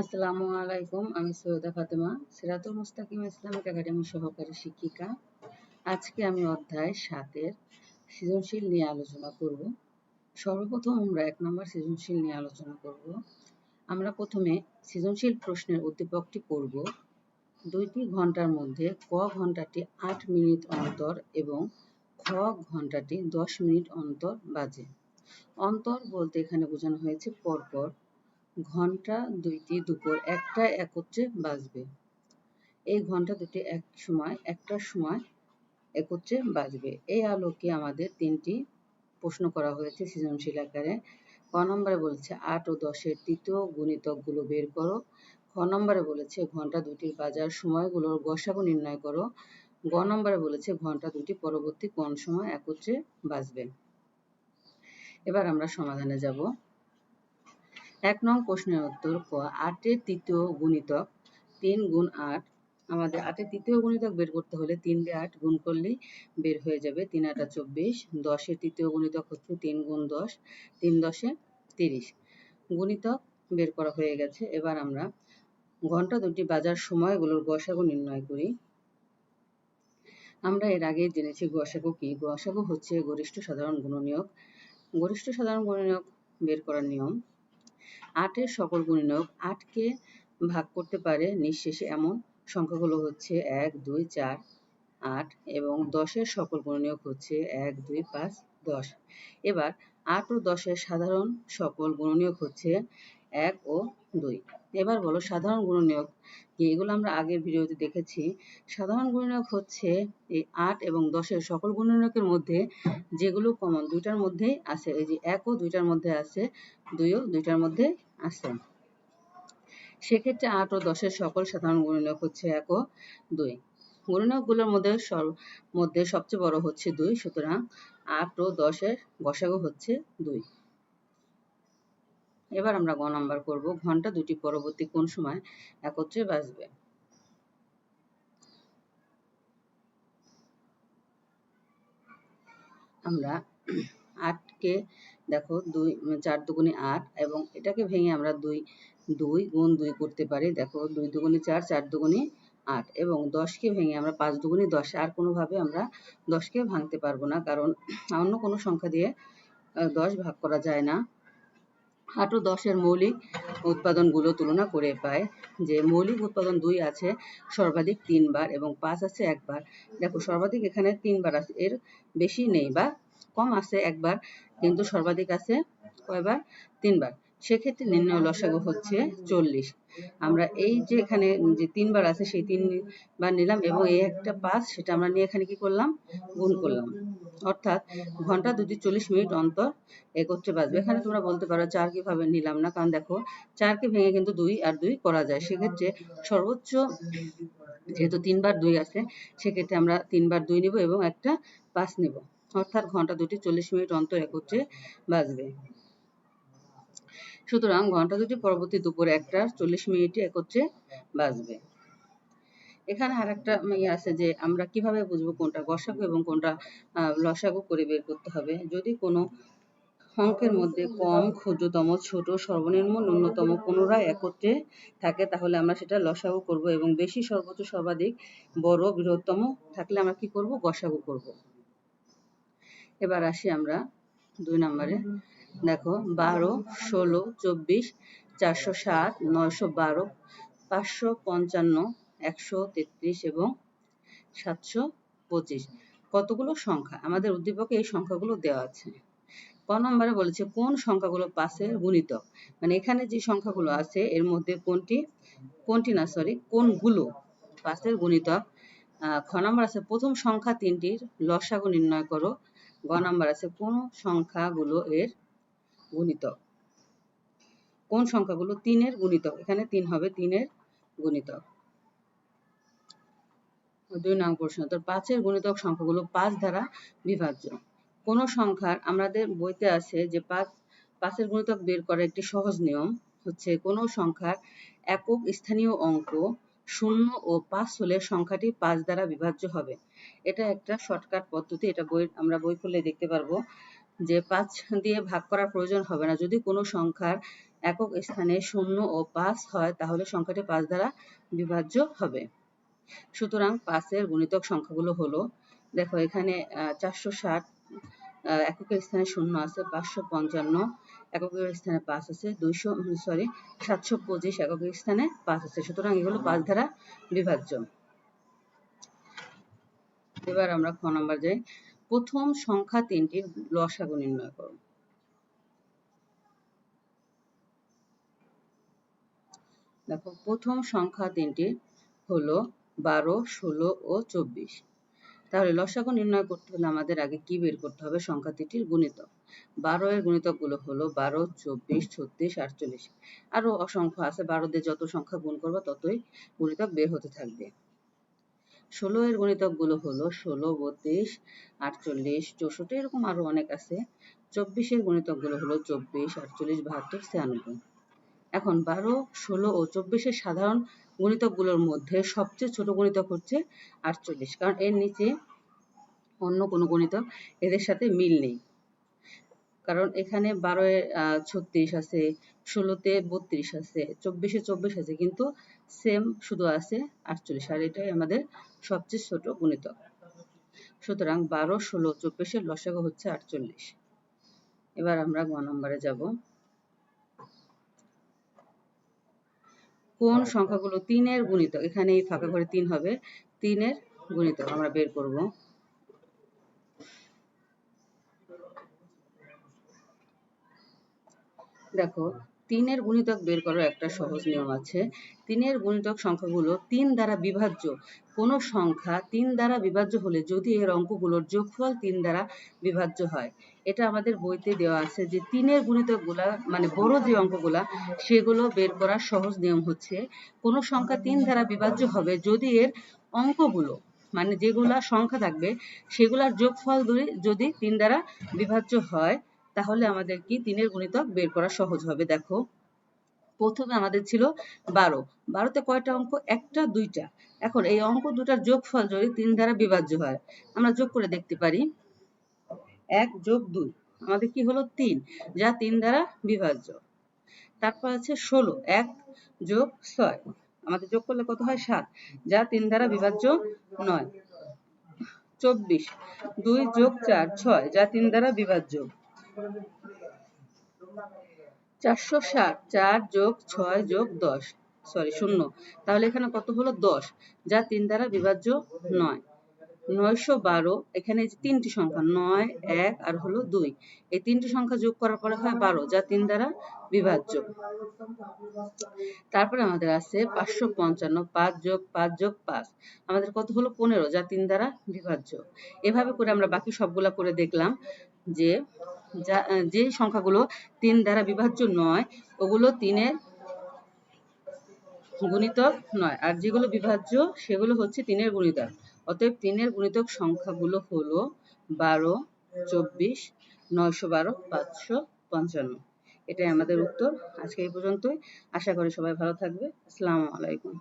আসসালামু আলাইকুম, আমি সৈয়দা ফাতেমা, সিরাতুল মুস্তাকিম ইসলামিক একাডেমি সহকারী শিক্ষিকা। আজকে আমি অধ্যায় সাতের সৃজনশীল নিয়ে আলোচনা করব। সর্বপ্রথম আমরা এক নম্বর সৃজনশীল নিয়ে আলোচনা করব। আমরা প্রথমে সৃজনশীল প্রশ্নের উদ্দীপকটি পড়ব। দুইটি ঘণ্টার মধ্যে ক ঘন্টাটি আট মিনিট অন্তর এবং খ ঘন্টাটি দশ মিনিট অন্তর বাজে। অন্তর বলতে এখানে বোঝানো হয়েছে পরপর ঘণ্টা দুইটি দুপুর একটা একত্রে বাজবে। এই ঘণ্টা দুটি এক সময় একটার সময় একত্রে বাজবে। এই আলোকে আমাদের তিনটি প্রশ্ন করা হয়েছে সৃজনশীল আকারে। ক নম্বরে বলেছে, আট ও দশের তৃতীয় গুণিতকগুলো বের করো। খ নম্বরে বলেছে, ঘণ্টা দুটির বাজার সময়গুলোর গসাগু নির্ণয় করো। গ নম্বরে বলেছে, ঘণ্টা দুটি পরবর্তী কোন সময় একত্রে বাজবে? এবার আমরা সমাধানে যাব। এক নং প্রশ্নের উত্তর ক। আটের তৃতীয় গুণিতক তিন গুণ আট। আমাদের আটের তৃতীয় গুণিতক বের করতে হলে তিন দিয়ে আট গুণ করলেই বের হয়ে যাবে তিন আটা চব্বিশ। দশের তৃতীয় গুণিতক হচ্ছে তিন গুণ দশ, তিন দশে তিরিশ। গুণিতক বের করা হয়ে গেছে। এবার আমরা ঘণ্টা দুটি বাজার সময়গুলোর গসাগু নির্ণয় করি। আমরা এর আগে জেনেছি গসাগু কি? গসাগু হচ্ছে গরিষ্ঠ সাধারণ গুণনীয়ক। গরিষ্ঠ সাধারণ গুণনীয়ক বের করার নিয়ম আটের সকল গুণিনক আটকে ভাগ করতে পারে নিঃশেষে এমন সংখ্যাগুলো হচ্ছে এক, দুই, চার, আট এবং দশের সকল গুণনীয়ক হচ্ছে এক, দুই, পাঁচ, দশ। এবার আট ও দশের সাধারণ সকল গুণনীয়ক হচ্ছে এক ও দুই। এবার বলো সাধারণ গুণনীয়ক এগুলো আমরা আগের ভিডিওতে দেখেছি। সাধারণ গুণনীয়ক হচ্ছে এই আট এবং দশের সকল গুণনীয়কের মধ্যে যেগুলো কমন দুইটার মধ্যেই আছে। এই যে এক ও দুইটার মধ্যে আছে দুইও দুইটার মধ্যে আছে। সেক্ষেত্রে আট ও দশের সকল সাধারণ গুণনীয়ক হচ্ছে এক ও দুই। গুণনীয়কগুলোর মধ্যে মধ্যে সবচেয়ে বড় হচ্ছে দুই, সুতরাং আট ও দশের গসাগু হচ্ছে দুই। এবার আমরা গ নাম্বার করব, ঘণ্টা দুটি পরবর্তী কোন সময় একত্রে বাজবে? আমরা আটকে, দেখো, দুই, চার দুগুণে আট, এবং এটাকে ভেঙে আমরা দুই দুই গুণ দুই করতে পারি, দেখো, দুই দুগুণে চার চার দুগুণে আট, এবং দশকে ভেঙে আমরা পাঁচ দুগুণে দশ, আর কোনোভাবে আমরা দশকে ভাঙতে পারব না, কারণ অন্য কোনো সংখ্যা দিয়ে দশ ভাগ করা যায় না। আট ও দশের মৌলিক উৎপাদনগুলো তুলনা করে পায় যে মৌলিক উৎপাদন দুই আছে, সর্বাধিক তিনবার এবং পাঁচ আছে একবার। দেখো, সর্বাধিক এখানে তিনবার আছে, এর বেশি নেই বা কম আছে একবার, কিন্তু সর্বাধিক আছে কয়বার? তিনবার। সেক্ষেত্রে নির্ণয় লসাগু হচ্ছে চল্লিশ। আমরা এই যে এখানে যে তিনবার আছে, সেই তিনবার নিলাম এবং এই একটা পাঁচ, সেটা আমরা নিয়ে এখানে কি করলাম? গুণ করলাম। অর্থাৎ ঘণ্টা দুটি চল্লিশ মিনিট অন্তর একত্রে বাজবে। এখানে তোমরা বলতে পারো চার কীভাবে নিলাম না, কারণ দেখো চারকে ভেঙে কিন্তু দুই আর দুই করা যায়। সেক্ষেত্রে সর্বোচ্চ যেহেতু তিনবার দুই আছে, সেক্ষেত্রে আমরা তিনবার দুই নিব এবং একটা পাঁচ নিব। অর্থাৎ ঘণ্টা দুটি চল্লিশ মিনিট অন্তর একত্রে বাজবে। সুতরাং ঘণ্টা দুটি পরবর্তী দুপুর একটা চল্লিশ মিনিটে একত্রে বাজবে। এখানে আর একটা ইয়ে আছে যে আমরা কীভাবে বুঝব কোনটা গসাগু এবং কোনটা লসাগু করে বের করতে হবে। যদি কোনো অঙ্কের মধ্যে কম, ক্ষুদ্রতম, ছোট, সর্বনিম্ন, ন্যূনতম পুনরায় একত্রে থাকে, তাহলে আমরা সেটা লসাগু করব এবং বেশি, সর্বোচ্চ, সর্বাধিক, বড়, বৃহত্তম থাকলে আমরা কি করব? গসাগু করব। এবার আসি আমরা দুই নম্বরে। দেখো, বারো, ষোলো, চব্বিশ, চারশো সাত, নয়শো বারো, পাঁচশো পঞ্চান্ন একশো তেত্রিশ এবং সাতশো পঁচিশ। কতগুলো সংখ্যা? আমাদের উদ্দীপকে এই সংখ্যাগুলো দেওয়া আছে। ক নম্বরে বলেছে, কোন সংখ্যাগুলো পাশের গুণিতক? মানে এখানে যে সংখ্যাগুলো আছে, এর মধ্যে কোনটি? কোনটি না সরি কোনগুলো পাশের গুণিতক? খ নম্বর আছে, প্রথম সংখ্যা তিনটির লসাগু নির্ণয় করো। গ নম্বর আছে, কোন সংখ্যাগুলো এর গুণিতক? কোন সংখ্যাগুলো তিনের গুণিতক? এখানে তিন হবে, তিনের গুণিতক। দুই নং প্রশ্ন তো পাঁচের গুণিতক সংখ্যাগুলো পাঁচ দ্বারা বিভাজ্য। কোন সংখ্যার আমাদের বইতে আছে যে পাঁচ, পাঁচের গুণিতক বের করার একটি সহজ নিয়ম হচ্ছে কোন সংখ্যার একক স্থানীয় অঙ্ক শূন্য ও পাঁচ হলে সংখ্যাটি পাঁচ দ্বারা বিভাজ্য হবে। এটা একটা শর্টকাট পদ্ধতি, এটা বই, আমরা বই খুললে দেখতে পারব যে পাঁচ দিয়ে ভাগ করার প্রয়োজন হবে না। যদি কোনো সংখ্যার একক স্থানে শূন্য ও পাঁচ হয়, তাহলে সংখ্যাটি পাঁচ দ্বারা বিভাজ্য হবে। সুতরাং পাঁচের গুণিতক সংখ্যাগুলো হলো দেখো এখানে চারশো ষাট এককের স্থানে শূন্য আছে পাঁচশো পঞ্চান্ন এককের স্থানে পাঁচ আছে দুইশো সরি সাতশো পঁচিশ এককের স্থানে পাঁচ আছে। সুতরাং এগুলো পাঁচ দ্বারা বিভাজ্য। এবার আমরা খ নাম্বার যাই। প্রথম সংখ্যা তিনটির লসাগু নির্ণয় করো। দেখো প্রথম সংখ্যা তিনটি হলো বারো, ষোলো ও চব্বিশ। তাহলে লসাগু নির্ণয় করতে হলে আমাদের আগে কি বের করতে হবে? সংখ্যা তিনটির গুণিতক। বারো এর গুণিতকগুলো হলো বারো, চব্বিশ, ছত্রিশ, আটচল্লিশ। আরও অসংখ্য আছে। বারো দিয়ে যত সংখ্যা গুণ করব, ততই গুণিতক বের হতে থাকবে। ষোলো এর গুণিতকগুলো হলো ষোলো, বত্রিশ, আটচল্লিশ, চৌষট্টি, এরকম আরও অনেক আছে। চব্বিশের গুণিতকগুলো হলো চব্বিশ, আটচল্লিশ, বাহাত্তর, ছিয়ানব্বই। এখন বারো, ষোলো ও চব্বিশের সাধারণ গুণিতকগুলোর মধ্যে সবচেয়ে ছোট গুণিতক হচ্ছে আটচল্লিশ। কারণ এর নিচে অন্য কোনো গুণিতক এদের সাথে মিল নেই। কারণ এখানে বারো এ ছত্রিশ আছে, ষোলোতে বত্রিশ আছে, চব্বিশে চব্বিশ আছে, কিন্তু সেম শুধু আছে আটচল্লিশ। আর এটাই আমাদের সবচেয়ে ছোট গুণিতক। সুতরাং বারো, ষোলো, চব্বিশের লসাগু হচ্ছে আটচল্লিশ। এবার আমরা গ নম্বরে যাব। কোন সংখ্যাগুলো তিনের গুণিত? এখানে এই ফাঁকা ঘরে তিন হবে। তিনের গুণিত আমরা বের করব। দেখো তিনের গুণিতক বের করার একটা সহজ নিয়ম আছে। তিনের গুণিতক সংখ্যাগুলো তিন দ্বারা বিভাজ্য। কোনো সংখ্যা তিন দ্বারা বিভাজ্য হলে যদি এর অঙ্কগুলোর যোগফল তিন দ্বারা বিভাজ্য হয়, এটা আমাদের বইতে দেওয়া আছে যে তিনের গুণিতকগুলা মানে বড় যে অঙ্কগুলা, সেগুলো বের করার সহজ নিয়ম হচ্ছে, কোনো সংখ্যা তিন দ্বারা বিভাজ্য হবে যদি এর অঙ্কগুলো মানে যেগুলা সংখ্যা থাকবে, সেগুলার যোগফল যদি তিন দ্বারা বিভাজ্য হয় তাহলে আমাদের কি তিনের গুণিতক বের করা সহজ হবে? দেখো, প্রথমে আমাদের ছিল বারো। বারোতে কয়টা অঙ্ক? একটা, দুইটা। এখন এই অঙ্ক দুটার যোগফল যদি তিন দ্বারা বিভাজ্য হয়, আমরা যোগ করে দেখতে পারি। এক যোগ দুই। আমাদের কি হলো? তিন। যা তিন দ্বারা বিভাজ্য। তারপর আছে ষোলো। এক যোগ ছয়। আমাদের যোগ করলে কত হয়? সাত। যা তিন দ্বারা বিভাজ্য নয়। চব্বিশ। দুই যোগ চার, ছয়। যা তিন দ্বারা বিভাজ্য। চারশো ষাট, চার যোগ ছয় যোগ দশ। সরি শূন্য। তাহলে এখানে কত হলো? দশ। যা তিন দ্বারা বিভাজ্য নয়। নয়শো বারো, এখানে তিনটি সংখ্যা, নয়, এক আর হলো দুই। এই তিনটি সংখ্যা যোগ করার পরে হয় বারো, যা তিন দ্বারা বিভাজ্য। তারপরে আমাদের আছে পাঁচশো পঞ্চান্ন, পাঁচ যোগ পাঁচ যোগ পাঁচ। আমাদের কত হলো? পনেরো, যা তিন দ্বারা বিভাজ্য। এভাবে করে আমরা বাকি সবগুলা করে দেখলাম যে যা সংখ্যাগুলো তিন দ্বারা বিভাজ্য নয়, ওগুলো তিনের গুণিতক নয়। আর যেগুলো বিভাজ্য, সেগুলো হচ্ছে তিনের গুণিতক। অতএব তিনের গুণিতক সংখ্যাগুলো হলো বারো, চব্বিশ, নয়শো বারো, পাঁচশো পঞ্চান্ন। এটাই আমাদের উত্তর। আজকে এই পর্যন্তই। আশা করি সবাই ভালো থাকবে। আসসালামু আলাইকুম।